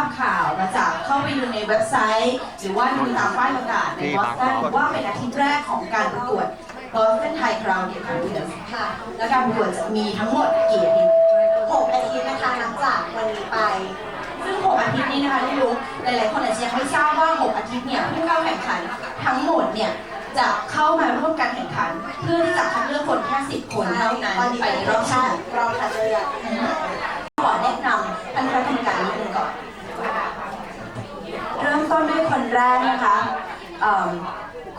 ราบข่าวมาจากเข้าไปดูในเว็บไซต์ หรือว่าดูตามป้ายประกาศในบอสตันว่าเป็นอาทิตย์แรกของการประกวด Boston Thai Karaoke Contest ค่ะ และการประกวดจะมีทั้งหมดกี่อาทิตย์หกอาทิตย์นะคะนับจากวันนี้ไป ซึ่ง 6 อาทิตย์นี้นะคะที่รู้หลายๆคนอาจจะยังไม่ทราบว่า 6 อาทิตย์เนี่ยผู้เข้าแข่งขันทั้งหมดเนี่ยจะเข้ามาร่วมการแข่งขัน เพื่อที่จะคัดเลือกคนแค่10คนเท่านั้นตอนนี้ไปไปในรรออบบชาชิงติรอบคัดเลือกขอแนะนำท่านคณะกรรมการนิดนึงก่อน เริ่มต้นด้วย คนแรกนะคะเอิ่ม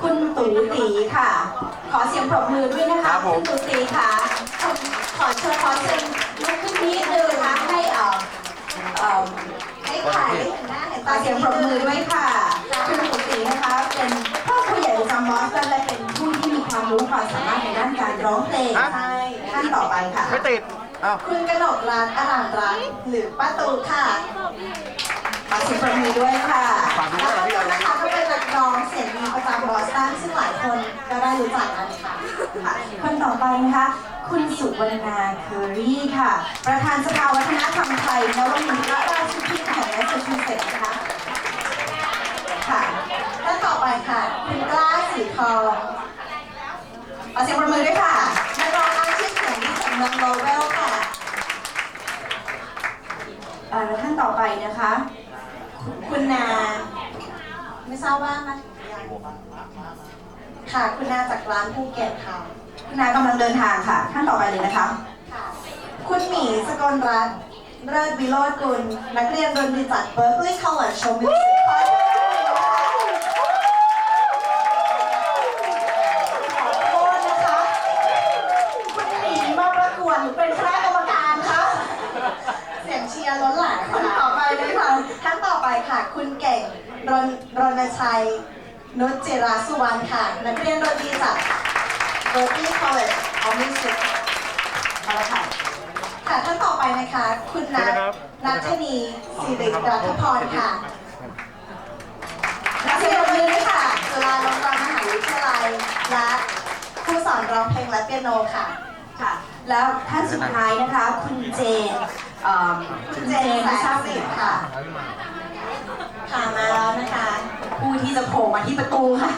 คุณตู่ตีค่ะ ขอเสียงปรบมือด้วยนะคะ ครับผม คุณตู่ตีค่ะขอขอเชิญขอเชิญลุกขึ้นนิดนึงนะคะให้เอ่อเอ่อให้ถ่ายให้เห็นหน้าเห็นขตาอเสียงปรบมือด้วยค่ะ คุณตู่ตีนะคะ เป็นพ่อผู้ใหญ่ประจำบอสตันและเป็นผู้ที่มีความรู้ความสามารถในด้านการร้องเพลงฮะใช่ท่านต่อไปค่ะ ไม่ติดอ้าว คุณกนกรัตน์อรามรัตน์หรือป้าตูค่ะขอเสียงปรบมือด้วยค่ะ คนก็ได้รู้จักกันค่ะค่ะคนต่อไปนะคะ คุณสุวรรณาเคอรี่ค่ะ ประธานสภาวัฒนธรรมไทยนวมินทรราชพิธแห่งแมสซาชูเซตส์นะคะค่ะท่านต่อไปค่ะ คุณกล้าสีทองขอเสียงปรบมือด้วยค่ะนักร้องอาชีพเสียงดีจากเมืองโลเวลค่ะเอ่อท่านต่อไปนะคะ คุณนา ไม่ทราบว่ามาถึงยัง ค่ะคุณนาจากร้านภูเก็ตค่ะ คุณนายกำลังเดินทางค่ะ ท่านต่อไปเลยนะคะ ค่ะ คุณหมีสกลรัตน์เลิศวิโรจน์กุลนักเรียนดนตรีจาก Berkeley College Show Music ขอให้ท่านขอโทษนะคะ คุณหมีมาประกวดหรือเป็นคณะกรรมการคะ เสียงเชียร์ล้นหลามคนต่อไปเลยค่ะท่านต่อไปค่ะ คุณเก่งรณรณชัย นุชจิราสุวรรณค่ะ นักเรียนดนตรีจาก Berkeley College of Music เอาละค่ะค่ะท่านต่อไปนะคะ คุณนัทใช่ไหมครับนัทนีสิริรัตพรค่ะขอเสียงปรบมือด้วยค่ะจุฬาลงกรณ์มหาวิทยาลัยและผู้สอนร้องเพลงและเปียโนค่ะค่ะ แล้วท่านสุดท้ายนะคะ คุณเจนเอ่อคุณเจนทราบสิทธิ์ค่ะค่ะมาแล้วนะคะ ผู้ที่จะโผล่มาที่ประตูค่ะ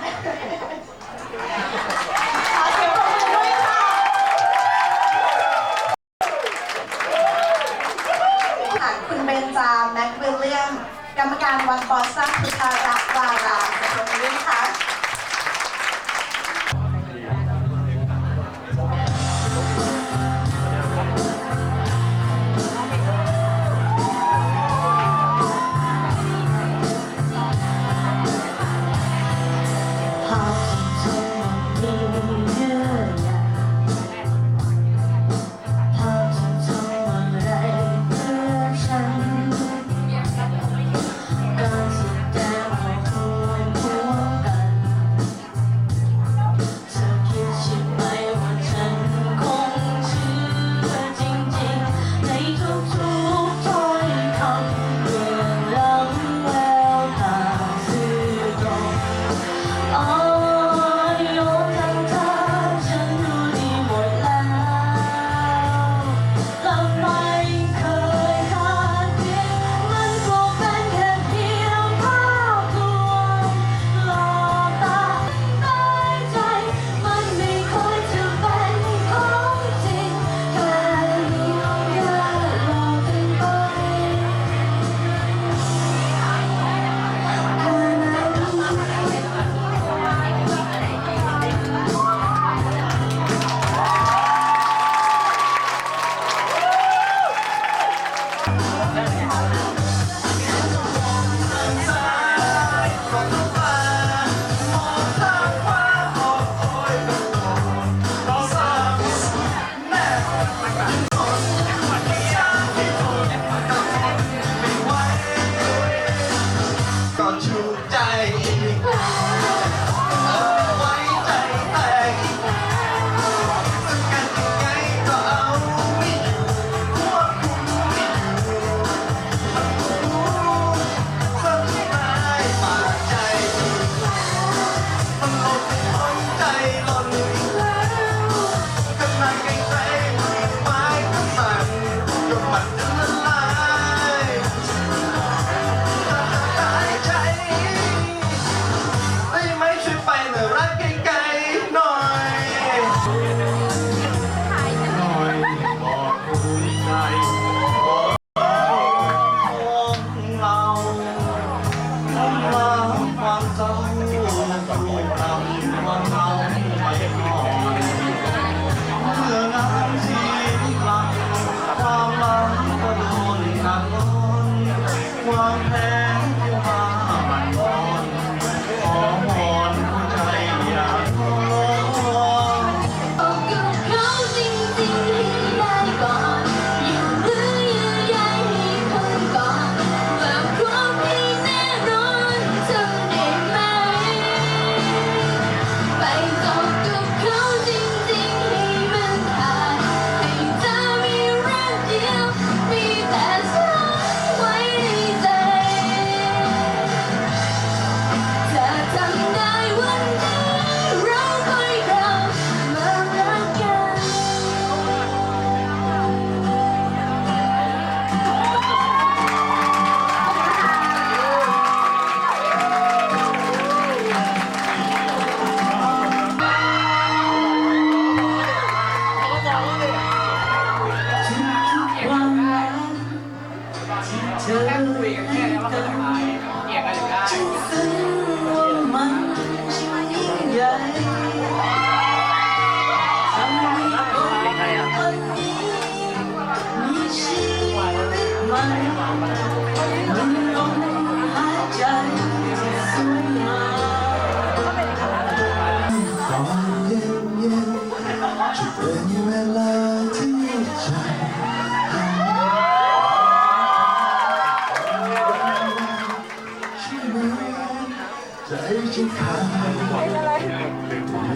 จะขาด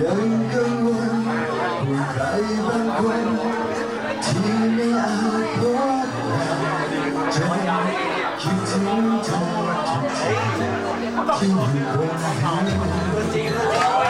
ยังกังวลว่าใครบางคน ที่ไม่อาจพบเธอคิดถึงเธอทุกทีที่อยู่บาง